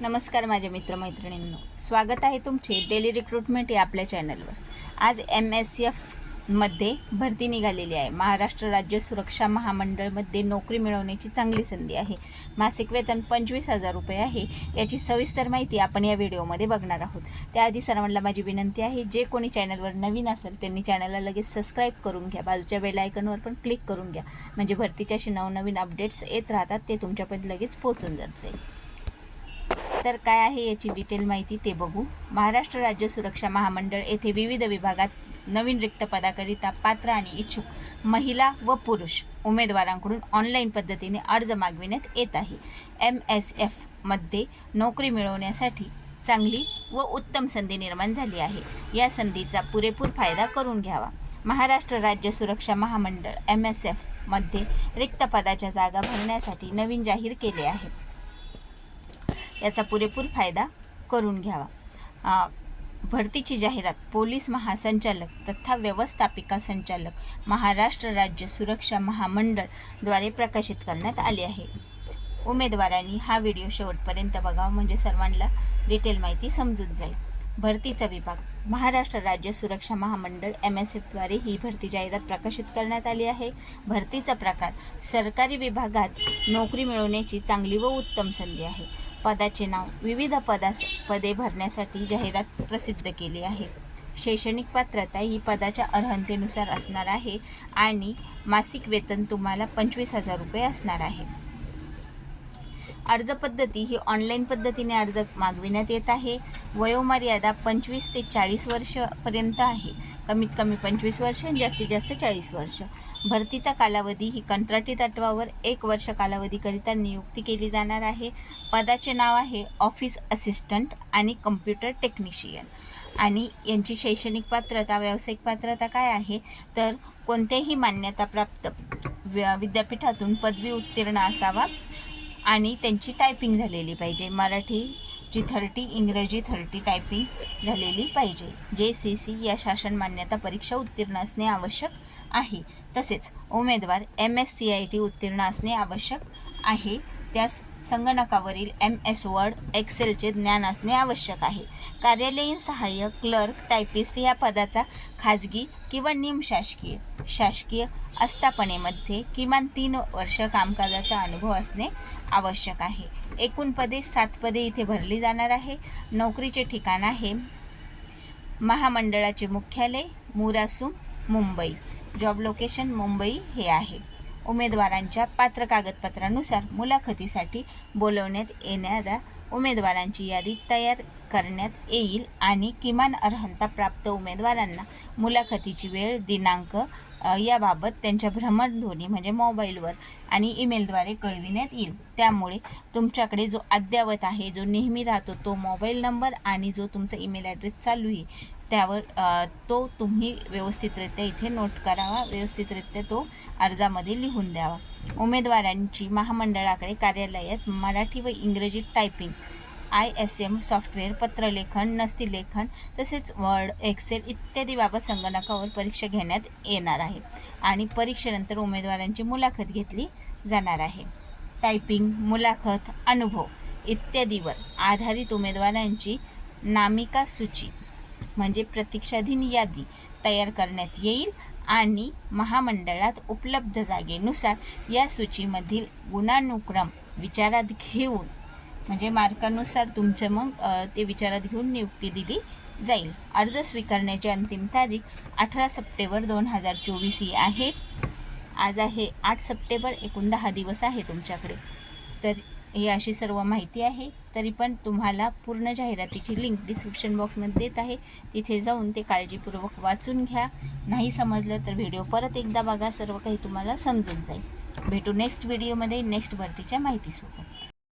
नमस्कार माझ्या मित्रमैत्रिणींनो. स्वागत आहे तुमचे डेली रिक्रुटमेंट या आपल्या चॅनलवर आज एम एस एफमध्ये भरती निघालेली आहे. महाराष्ट्र राज्य सुरक्षा महामंडळमध्ये नोकरी मिळवण्याची चांगली संधी आहे. मासिक वेतन पंचवीस हजार रुपये आहे. याची सविस्तर माहिती आपण या व्हिडिओमध्ये बघणार आहोत. त्याआधी सर्वांना माझी विनंती आहे जे कोणी चॅनलवर नवीन असेल त्यांनी चॅनलला लगेच सबस्क्राईब करून घ्या. बाजूच्या बेल आयकनवर पण क्लिक करून घ्या. म्हणजे भरतीच्या अशी नवनवीन अपडेट्स येत राहतात ते तुमच्यापर्यंत लगेच पोहोचून जात. जाईल तर काय आहे याची डिटेल माहिती ते बघू. महाराष्ट्र राज्य सुरक्षा महामंडळ येथे विविध विभागात नवीन रिक्त पदाकरिता पात्र आणि इच्छुक महिला व पुरुष उमेदवारांकडून ऑनलाईन पद्धतीने अर्ज मागविण्यात येत आहे. एम एस एफमध्ये नोकरी मिळवण्यासाठी चांगली व उत्तम संधी निर्माण झाली आहे. या संधीचा पुरेपूर फायदा करून घ्यावा. महाराष्ट्र राज्य सुरक्षा महामंडळ एम एस एफमध्ये रिक्त पदाच्या जागा भरण्यासाठी नवीन जाहीर केले आहे. याचा पुरेपूर फायदा करून घ्यावा. भरतीची जाहिरात पोलीस महासंचालक तथा व्यवस्थापिका संचालक महाराष्ट्र राज्य सुरक्षा महामंडळद्वारे प्रकाशित करण्यात आली आहे. उमेदवारांनी हा व्हिडिओ शेवटपर्यंत बघावा म्हणजे सर्वांना डिटेल माहिती समजून जाईल. भरतीचा विभाग महाराष्ट्र राज्य सुरक्षा महामंडळ एम एस एफद्वारे ही भरती जाहिरात प्रकाशित करण्यात आली आहे. भरतीचा प्रकार सरकारी विभागात नोकरी मिळवण्याची चांगली व उत्तम संधी आहे. पदाचे नाव विविध पदास पदे भरण्यासाठी जाहिरात प्रसिद्ध केली आहे. शैक्षणिक पात्रता ही पदाच्या अर्हतेनुसार असणार आहे आणि मासिक वेतन तुम्हाला पंचवीस हजार रुपये असणार आहे. अर्ज पद्धती ही ऑनलाईन पद्धतीने अर्ज मागविण्यात येत आहे. वयोमर्यादा पंचवीस ते चाळीस वर्षपर्यंत आहे. कमीत कमी पंचवीस वर्ष जास्तीत जास्त चाळीस वर्ष. भरतीचा कालावधी ही कंत्राटी तत्वावर एक वर्ष कालावधीकरिता नियुक्ती केली जाणार आहे. पदाचे नाव आहे ऑफिस असिस्टंट आणि कम्प्युटर टेक्निशियन. आणि यांची शैक्षणिक पात्रता व्यावसायिक पात्रता काय आहे? तर कोणत्याही मान्यताप्राप्त व्य विद्यापीठातून पदवी उत्तीर्ण असावा. आणि त्यांची टायपिंग झालेली पाहिजे. मराठीची थर्टी इंग्रजी थर्टी टायपिंग झालेली पाहिजे. जे सी सी या शासन मान्यता परीक्षा उत्तीर्ण असणे आवश्यक आहे. तसेच उमेदवार M S C I T उत्तीर्ण असणे आवश्यक आहे. त्यास संगणकावरील एम एस वर्ड एक्सेलचे ज्ञान असणे आवश्यक आहे. कार्यालयीन सहाय्यक क्लर्क टायपिस्ट या पदाचा खाजगी किंवा निमशासकीय शासकीय आस्थापनेमध्ये किमान तीन वर्ष कामकाजाचा अनुभव असणे आवश्यक आहे. एकूण पदे सात पदे इथे भरली जाणार आहे. नोकरीचे ठिकाण आहे महामंडळाचे मुख्यालय मुरासूम मुंबई. जॉब लोकेशन मुंबई हे आहे. उमेदवारांच्या पात्र कागदपत्रानुसार मुलाखतीसाठी बोलवण्यात येणाऱ्या उमेदवारांची यादी तयार करण्यात येईल आणि किमान अर्हता प्राप्त उमेदवारांना मुलाखतीची वेळ दिनांक याबाबत त्यांच्या भ्रमणध्वनी म्हणजे मोबाईलवर आणि ईमेलद्वारे कळविण्यात येईल. त्यामुळे तुमच्याकडे जो अद्ययावत आहे जो नेहमी राहतो तो मोबाईल नंबर आणि जो तुमचा ईमेल ॲड्रेस चालू आहे त्यावर तो तुम्ही व्यवस्थितरित्या इथे नोट करावा. व्यवस्थितरित्या तो अर्जामध्ये लिहून द्यावा. उमेदवारांची महामंडळाकडे कार्यालयात मराठी व इंग्रजी typing I S M software पत्रलेखन नस्तिलेखन तसेच वर्ड एक्सेल इत्यादी बाबत संगणकावर परीक्षा घेण्यात येणार आहे आणि परीक्षेनंतर उमेदवारांची मुलाखत घेतली जाणार आहे. टायपिंग मुलाखत अनुभव इत्यादीवर आधारित उमेदवारांची नामिका सूची. म्हणजे प्रतीक्षाधीन यादी तयार करण्यात येईल आणि महामंडळात उपलब्ध जागेनुसार या सूचीमधील गुणानुक्रम विचारात घेऊन म्हणजे मार्कानुसार तुमचं मग ते विचारात घेऊन नियुक्ती दिली जाईल. अर्ज स्वीकारण्याची अंतिम तारीख अठरा सप्टेंबर दोन हजार चोवीस ही आहे. आज आहे आठ सप्टेंबर एकूण दहा दिवस आहे तुमच्याकडे. तर ही अशी सर्व माहिती आहे. तरी पण तुम्हाला पूर्ण जाहिरातीची लिंक डिस्क्रिप्शन बॉक्समध्ये देत आहे. तिथे जाऊन ते काळजीपूर्वक वाचून घ्या. नाही समजलं तर व्हिडिओ परत एकदा बघा. सर्व काही तुम्हाला समजून जाईल. भेटू नेक्स्ट व्हिडिओमध्ये नेक्स्ट भरतीच्या माहितीसोबत.